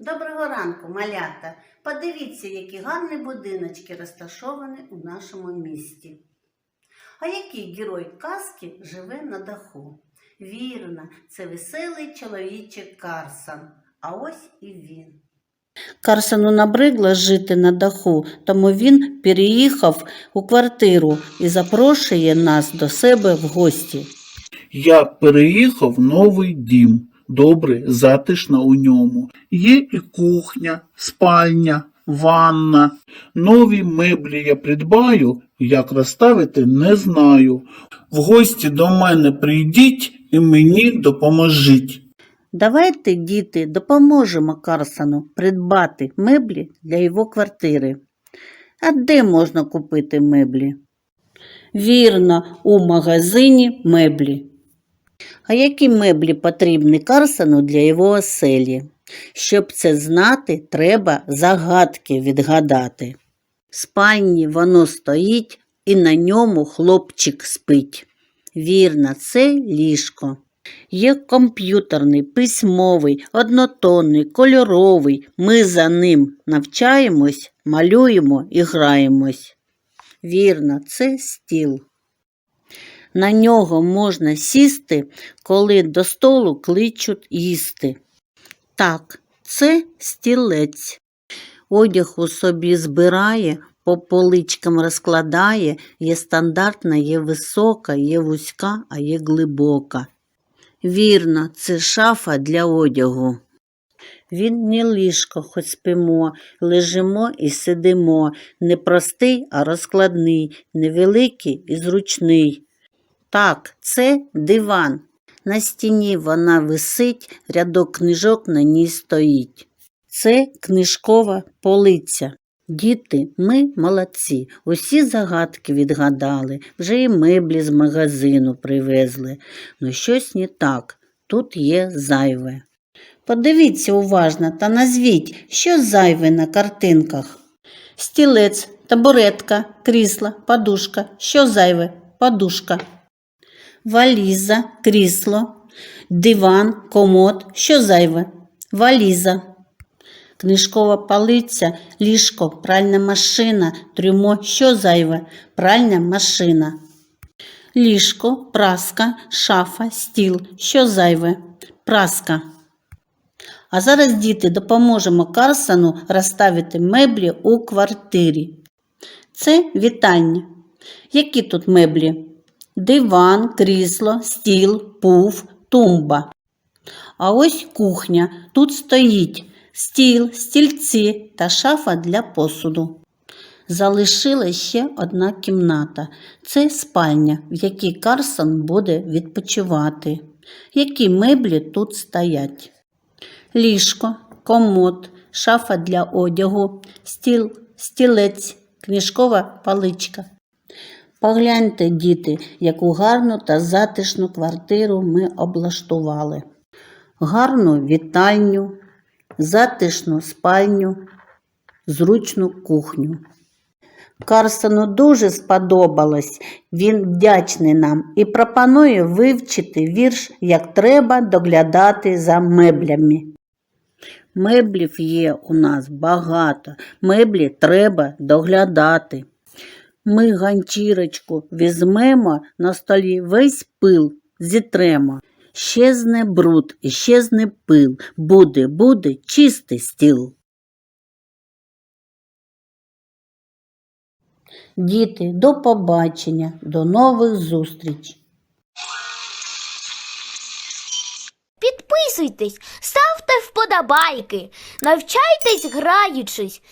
Доброго ранку, малята! Подивіться, які гарні будиночки розташовані у нашому місті. А який герой казки живе на даху? Вірно, це веселий чоловічик Карсон. А ось і він. Карсону набригло жити на даху, тому він переїхав у квартиру і запрошує нас до себе в гості. Я переїхав в новий дім. Добре, затишно у ньому. Є і кухня, спальня, ванна. Нові меблі я придбаю, як розставити не знаю. В гості до мене прийдіть і мені допоможіть. Давайте, діти, допоможемо Карсону придбати меблі для його квартири. А де можна купити меблі? Вірно, у магазині меблі. А які меблі потрібні Карсону для його оселі? Щоб це знати, треба загадки відгадати. В спальні воно стоїть і на ньому хлопчик спить. Вірно, це ліжко. Є комп'ютерний, письмовий, однотонний, кольоровий. Ми за ним навчаємось, малюємо і граємось. Вірно, це стіл. На нього можна сісти, коли до столу кличуть їсти. Так, це стілець. Одяг у собі збирає, по поличкам розкладає, є стандартна, є висока, є вузька, а є глибока. Вірно, це шафа для одягу. Він не ліжко, хоч спимо, лежимо і сидимо, не простий, а розкладний, невеликий і зручний. Так, це диван. На стіні вона висить, рядок книжок на ній стоїть. Це книжкова полиця. Діти, ми молодці, усі загадки відгадали, вже і меблі з магазину привезли. Ну щось не так, тут є зайве. Подивіться уважно та назвіть, що зайве на картинках. Стілець, табуретка, крісло, подушка. Що зайве? Подушка. Валіза, крісло, диван, комод. Що зайве? Валіза. Книжкова полиця, ліжко, пральна машина, трюмо. Що зайве? Пральна машина. Ліжко, праска, шафа, стіл. Що зайве? Праска. А зараз, діти, допоможемо Карсону розставити меблі у квартирі. Це вітання. Які тут меблі? Диван, крісло, стіл, пуф, тумба. А ось кухня. Тут стоїть стіл, стільці та шафа для посуду. Залишилась ще одна кімната. Це спальня, в якій Карсон буде відпочивати. Які меблі тут стоять? Ліжко, комод, шафа для одягу, стіл, стілець, книжкова паличка. Погляньте, діти, яку гарну та затишну квартиру ми облаштували. Гарну вітальню, затишну спальню, зручну кухню. Карсону дуже сподобалось, він вдячний нам і пропонує вивчити вірш, як треба доглядати за меблями. Меблів є у нас багато, меблі треба доглядати. Ми ганчірочку візьмемо на столі весь пил, зітремо. Щезне бруд щезне пил, буде, буде чистий стіл. Діти, до побачення, до нових зустріч. Підписуйтесь, ставте вподобайки, навчайтесь граючись